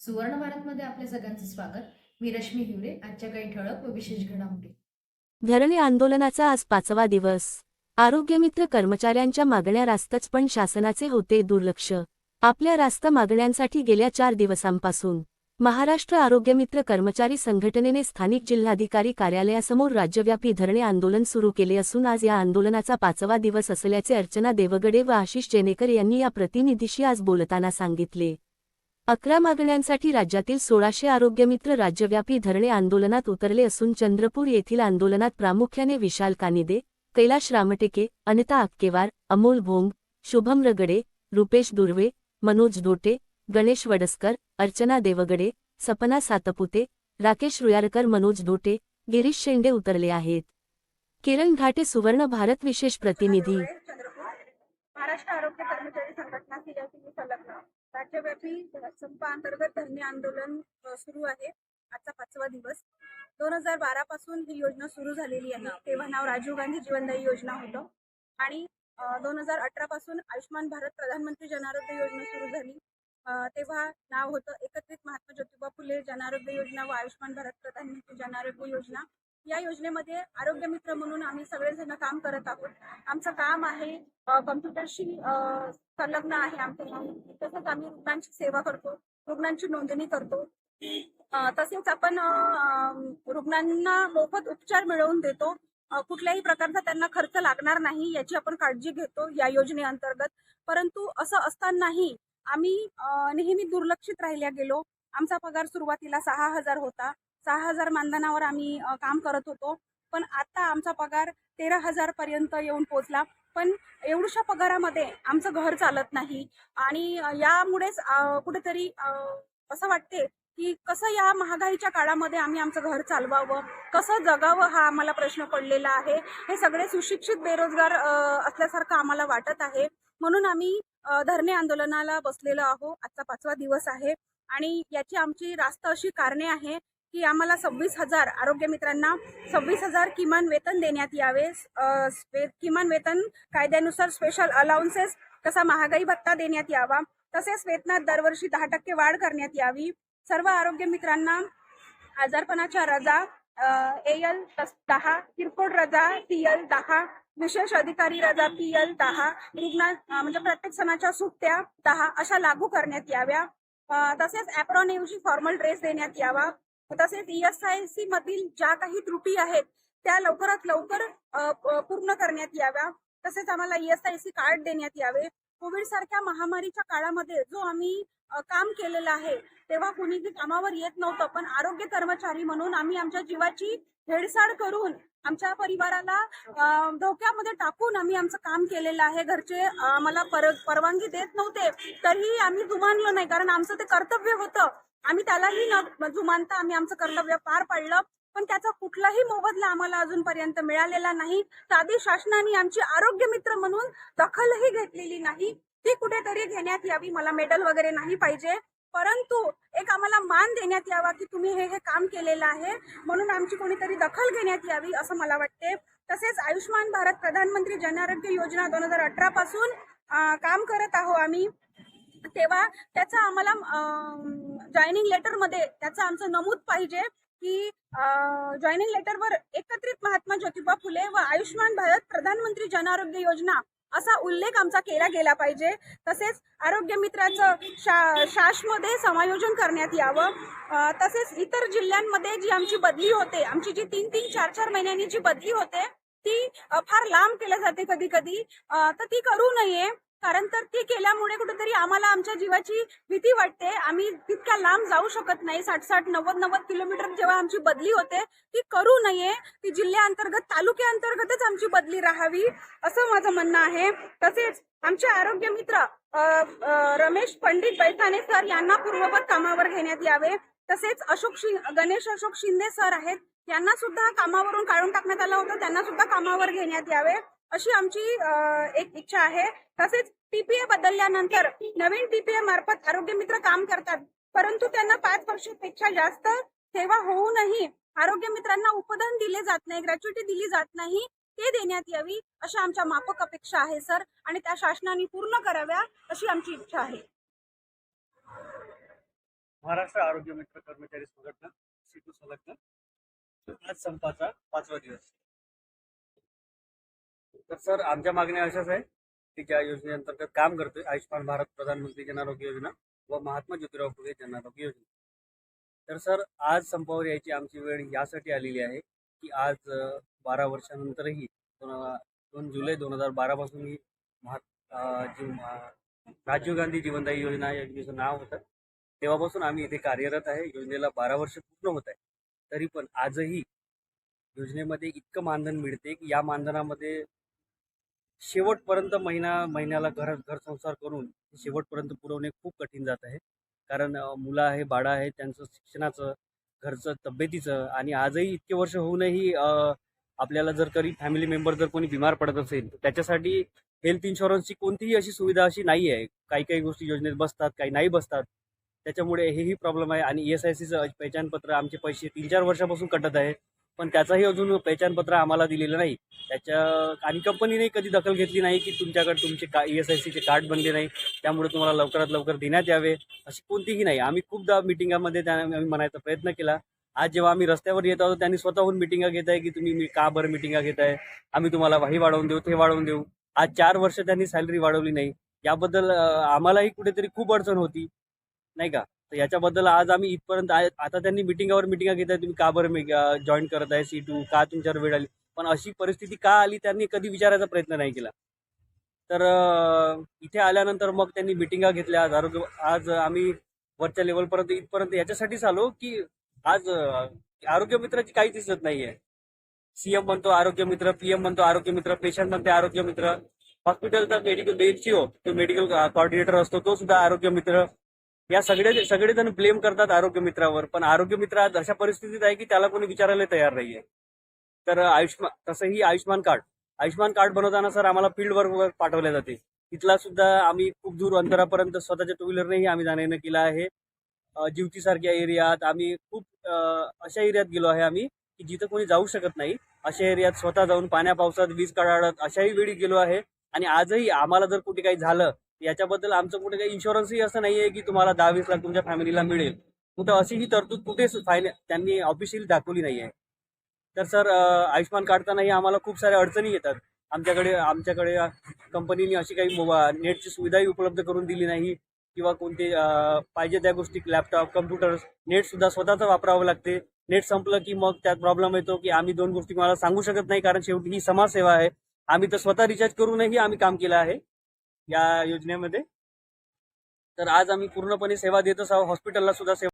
सुवर्ण भारतमध्ये आपल्या सगळ्यांचं स्वागत. मी रश्मी हिवरे आजच्या काही ठळक व विशेष घडामोडी. धरणे आंदोलनाचा आज पाचवा दिवस. आरोग्यमित्र कर्मचाऱ्यांच्या मागण्या रास्तच पण शासनाचे होते दुर्लक्ष. आपल्या रास्त मागण्यांसाठी गेल्या चार दिवसांपासून महाराष्ट्र आरोग्यमित्र कर्मचारी संघटनेने स्थानिक जिल्हाधिकारी कार्यालयासमोर राज्यव्यापी धरणे आंदोलन सुरू केले असून आज या आंदोलनाचा पाचवा दिवस असल्याचे अर्चना देवगडे व आशिष जेनेकर यांनी या प्रतिनिधीशी आज बोलताना सांगितले. अकरा मागण्यांसाठी राज्यातील सोळाशे आरोग्यमित्र राज्यव्यापी धरणे आंदोलनात उतरले असून चंद्रपूर येथील आंदोलनात प्रामुख्याने विशाल कानिदे कैलाश रामटेके अनिता आक्केवार अमोल भोंग शुभम रगडे रुपेश दुर्वे मनोज धोटे गणेश वडसकर अर्चना देवगडे सपना सातपुते राकेश रुयारकर मनोज धोटे गिरीश शेंडे उतरले आहेत. किरण घाटे सुवर्ण भारत विशेष प्रतिनिधी महाराष्ट्र आरोग्य कर्मचारी संघटना सीआयटी संलग्न राज्यव्यापी संपाअंतर्गत धरणे आंदोलन सुरू आहे. आजचा पाचवा दिवस. दोन हजार बारा पासून ही योजना सुरू झालेली आहे. तेव्हा नाव राजीव गांधी जीवनदायी योजना होतं. आणि दोन हजार अठरा पासून आयुष्यमान भारत प्रधानमंत्री जन आरोग्य योजना सुरू झाली. तेव्हा नाव होतं एकत्रित महात्मा ज्योतिबा फुले जन आरोग्य योजना व आयुष्यमान भारत प्रधानमंत्री जन आरोग्य योजना. या योजनेमध्ये आरोग्य मित्र म्हणून आम्ही सगळेजण काम करत आहोत. आमचं काम आहे कम्प्युटरशी संलग्न आहे आमचं तसंच आम्ही रुग्णांची सेवा करतो रुग्णांची नोंदणी करतो. तसेच आपण रुग्णांना मोफत उपचार मिळवून देतो. कुठल्याही प्रकारचा त्यांना खर्च लागणार नाही याची आपण काळजी घेतो या योजनेअंतर्गत. परंतु असं असतानाही आम्ही नेहमी दुर्लक्षित राहिल्या गेलो. आमचा पगार सुरुवातीला सहा हजार होता. सहा हजार मानधनावर आम्ही काम करत होतो. पण आता आमचा पगार तेरा हजारपर्यंत येऊन पोचला. पण एवढ्याशा पगारामध्ये आमचं घर चालत नाही. आणि यामुळेच कुठेतरी असं वाटते की कसं या महागाईच्या काळामध्ये आम्ही आमचं घर चालवावं? कसं जगावं हा आम्हाला प्रश्न पडलेला आहे? हे सगळे सुशिक्षित बेरोजगार असल्यासारखं आम्हाला वाटत आहे. म्हणून आम्ही धरणे आंदोलनाला बसलेलो आहो. आजचा पाचवा दिवस आहे. आणि याची आमची रास्त अशी कारणे आहे की आम्हाला सव्वीस हजार आरोग्य मित्रांना सव्वीस हजार किमान वेतन देण्यात यावे. किमान वेतन कायद्यानुसार स्पेशल अलाउन्सेस तसा महागाई भत्ता देण्यात यावा. तसेच वेतनात दरवर्षी दहा टक्के वाढ करण्यात यावी. सर्व आरोग्य मित्रांना आजारपणाच्या रजा एल दहा किरकोळ रजा टी एल दहा विशेष अधिकारी रजा पी एल दहा रुग्ण म्हणजे प्रत्येक सणाच्या सुट्ट्या दहा अशा लागू करण्यात याव्या. तसेच ॲप्रॉनऐवजी फॉर्मल ड्रेस देण्यात यावा. तसेच ई एस आय सी मधील ज्या काही त्रुटी आहेत त्या लवकरात लवकर पूर्ण करण्यात याव्या. तसेच आम्हाला E S I C card देण्यात यावे. कोविड सारख्या महामारीच्या काळामध्ये जो आम्ही काम केलेलं आहे तेव्हा कुणीही कामावर येत नव्हतं पण आरोग्य कर्मचारी म्हणून आम्ही आमच्या जीवाची हेडसाड करून आमच्या परिवाराला धोक्यामध्ये टाकून आम्ही आमचं काम केलेलं आहे. घरचे आम्हाला पर परवानगी देत नव्हते. तरीही आम्ही जुमानलो नाही. कारण आमचं ते कर्तव्य होतं. आम्ही त्यालाही न जुमानता आम्ही आमचं कर्तव्य पार पाडलं. पण त्याचा कुठलाही मोबदला आम्हाला अजूनपर्यंत मिळालेला नाही. साधी शासनाने आमची आरोग्य मित्र म्हणून दखलही घेतलेली नाही. ती कुठेतरी घेण्यात यावी. मला मेडल वगैरे नाही पाहिजे. परंतु एक आम्हाला मान देण्यात यावा की तुम्ही हे हे काम केलेलं आहे. म्हणून आमची कोणीतरी दखल घेण्यात यावी असं मला वाटते. तसेच आयुष्मान भारत प्रधानमंत्री जनआरोग्य योजना दोन हजार अठरा पासून काम करत आहो आम्ही. तेव्हा त्याचं आम्हाला जॉईनिंग लेटरमध्ये त्याचं आमचं नमूद पाहिजे की जॉईनिंग लेटरवर एकत्रित महात्मा ज्योतिबा फुले व आयुष्मान भारत प्रधानमंत्री जन आरोग्य योजना असा उल्लेख आमचा केला गेला पाहिजे. तसेच आरोग्य मित्राचं शा शासमध्ये समायोजन करण्यात यावं. तसेच इतर जिल्ह्यांमध्ये जी आमची बदली होते आमची जी तीन तीन चार चार महिन्यांनी जी बदली होते ती फार लांब केल्या जाते कधी कधी तर ती करू नये. कारण तर ती केल्यामुळे कुठेतरी आम्हाला आमच्या जीवाची भीती वाटते. आम्ही तितक्या लांब जाऊ शकत नाही. साठ साठ नव्वद नव्वद किलोमीटर जेव्हा आमची बदली होते ती करू नये. ती जिल्ह्याअंतर्गत तालुक्याअंतर्गतच आमची बदली राहावी असं माझं म्हणणं आहे. तसेच आमचे आरोग्य मित्र रमेश पंडित बैठाणे सर यांना पूर्ववत कामावर घेण्यात यावे. तसेच अशोक गणेश अशोक शिंदे सर आहेत यांना सुद्धा कामावरून काढून टाकण्यात आलं होतं. त्यांना सुद्धा कामावर घेण्यात यावे. अशी आमची एक इच्छा आहे. तसेच टीपीए बदलल्यानंतर नवीन टीपीए मार्फत आरोग्य मित्र काम करतात. परंतु त्यांना पाच वर्षापेक्षा जास्त सेवा होऊनही आरोग्य मित्रांना उपदान दिले जात नाही ग्रॅच्युटी दिली जात नाही ते देण्यात यावी अशा आमच्या माफक अपेक्षा आहे सर. आणि त्या शासनाने पूर्ण कराव्या अशी आमची इच्छा आहे. महाराष्ट्र आरोग्य मित्र कर्मचारी संघटना सिटू संलग्न. आज संपाचा पाचवा दिवस. तर सर आमच्या मागण्या अशाच आहे की ज्या योजनेअंतर्गत काम करतोय आयुष्यमान भारत प्रधानमंत्री जन आरोग्य योजना व महात्मा ज्योतिराव फुले जन आरोग्य योजना. तर सर आज संपावर यायची आमची वेळ यासाठी आलेली आहे की आज बारा वर्षानंतरही दोन दोन जुलै दोन हजार बारापासून ही जी राजीव गांधी जीवनदायी योजना या योजनेचं नाव होतं. तेव्हापासून आम्ही इथे कार्यरत आहे. योजनेला बारा वर्ष पूर्ण होत आहे तरी पण आजही योजनेमध्ये इतकं मानधन मिळते की या मानधनामध्ये शेवटपर्यंत महिना महिन्याला घर घर संसार करून शेवटपर्यंत पुरवणे खूप कठीण जात आहे. कारण मुलं आहे बाळं आहे त्यांचं शिक्षणाचं घरचं तब्येतीचं आणि आजही इतके वर्ष होऊनही आपल्याला जर कधी फॅमिली मेंबर जर कोणी बिमार पडत असेल तर त्याच्यासाठी हेल्थ इन्शुरन्सची कोणतीही अशी सुविधा अशी नाही आहे. काही काही गोष्टी योजनेत बसतात काही नाही बसतात. त्याच्यामुळे हेही प्रॉब्लेम आहे आणि ई एस आय सीचं पहिचानपत्र आमचे पैसे तीन चार वर्षापासून कटत आहे. पण त्याचाही अजून पहचानपत्र आम्हाला दिलेलं नाही. त्याच्या आणि कंपनीने कधी दखल घेतली नाही की तुमच्याकडे तुमचे का ई एस आय सीचे कार्ड बनले नाही. त्यामुळे तुम्हाला लवकरात लवकर देण्यात यावे अशी कोणतीही नाही. आम्ही खूपदा मिटिंगामध्ये त्या आम्ही म्हणायचा प्रयत्न केला. आज जेव्हा आम्ही रस्त्यावर येत आहोत त्यांनी स्वतःहून मिटिंगा घेत आहे की तुम्ही मी का बरं मिटिंगा घेत आहे? आम्ही तुम्हाला हे वाढवून देऊ ते वाढवून देऊ. आज चार वर्ष त्यांनी सॅलरी वाढवली नाही. याबद्दल आम्हालाही कुठेतरी खूप अडचण होती. नाही का? तर याच्याबद्दल आज आम्ही इथपर्यंत आहे. आता त्यांनी मिटिंगावर मिटिंगा घेत आहे तुम्ही का बरं जॉईन करत आहे सी टू का तुमच्यावर वेळ आली? पण अशी परिस्थिती का आली त्यांनी कधी विचारायचा प्रयत्न नाही केला. तर इथे आल्यानंतर मग त्यांनी मिटिंगा घेतल्या. आज आरोग्य आज आम्ही वरच्या लेवलपर्यंत इथपर्यंत याच्यासाठीच आलो की आज आरोग्य मित्राची काहीच दिसत नाहीये. सीएम म्हणतो आरोग्य मित्र पीएम म्हणतो आरोग्य मित्र पेशंट म्हणते आरोग्य मित्र. हॉस्पिटलचा मेडिकल बेनसीओ तो मेडिकल कोऑर्डिनेटर असतो तो सुद्धा आरोग्य मित्र. या सगळे सगळेजण ब्लेम करतात आरोग्य मित्रावर पण आरोग्य मित्र आज अशा परिस्थितीत आहे की त्याला कोणी विचारायला तयार नाहीये. तर आयुष्मान तसंही आयुष्मान कार्ड आयुष्मान कार्ड बनवताना सर आम्हाला फील्ड वर्क पाठवले जाते. तिथला सुद्धा आम्ही खूप दूर अंतरापर्यंत स्वतःच्या टू व्हीलरनेही आम्ही जाणं येणं केलं आहे. जीवतीसारख्या एरियात आम्ही खूप अशा एरियात गेलो आहे आम्ही की जिथं कोणी जाऊ शकत नाही. अशा एरियात स्वतः जाऊन पाण्या पावसात वीज कडाडत अशाही वेळी गेलो आहे. आणि आजही आम्हाला जर कुठे काही झालं याच्याबद्दल आमचं कुठे काही इन्शुरन्सही असं नाहीये की तुम्हाला दहा वीस लाख तुमच्या फॅमिलीला मिळेल. कुठं अशी ही तरतूद कुठेच फायन त्यांनी ऑफिशियली दाखवली नाही आहे तर सर आयुष्मान काढतानाही आम्हाला खूप साऱ्या अडचणी येतात. आमच्याकडे आमच्याकडे कंपनीने अशी काही मोबा नेटची सुविधाही उपलब्ध करून दिली नाही किंवा कोणते पाहिजे त्या गोष्टी लॅपटॉप कम्प्युटर्स नेटसुद्धा स्वतःचं वापरावं लागते. नेट संपलं की मग त्यात प्रॉब्लेम येतो की आम्ही दोन गोष्टी मला सांगू शकत नाही कारण शेवटी ही समाजसेवा आहे. आम्ही तर स्वतः रिचार्ज करूनही आम्ही काम केलं आहे. या योजनेमध्ये. तर आज आम्ही पूर्णपणे सेवा देतच आहोत. हॉस्पिटलला सुद्धा सेवा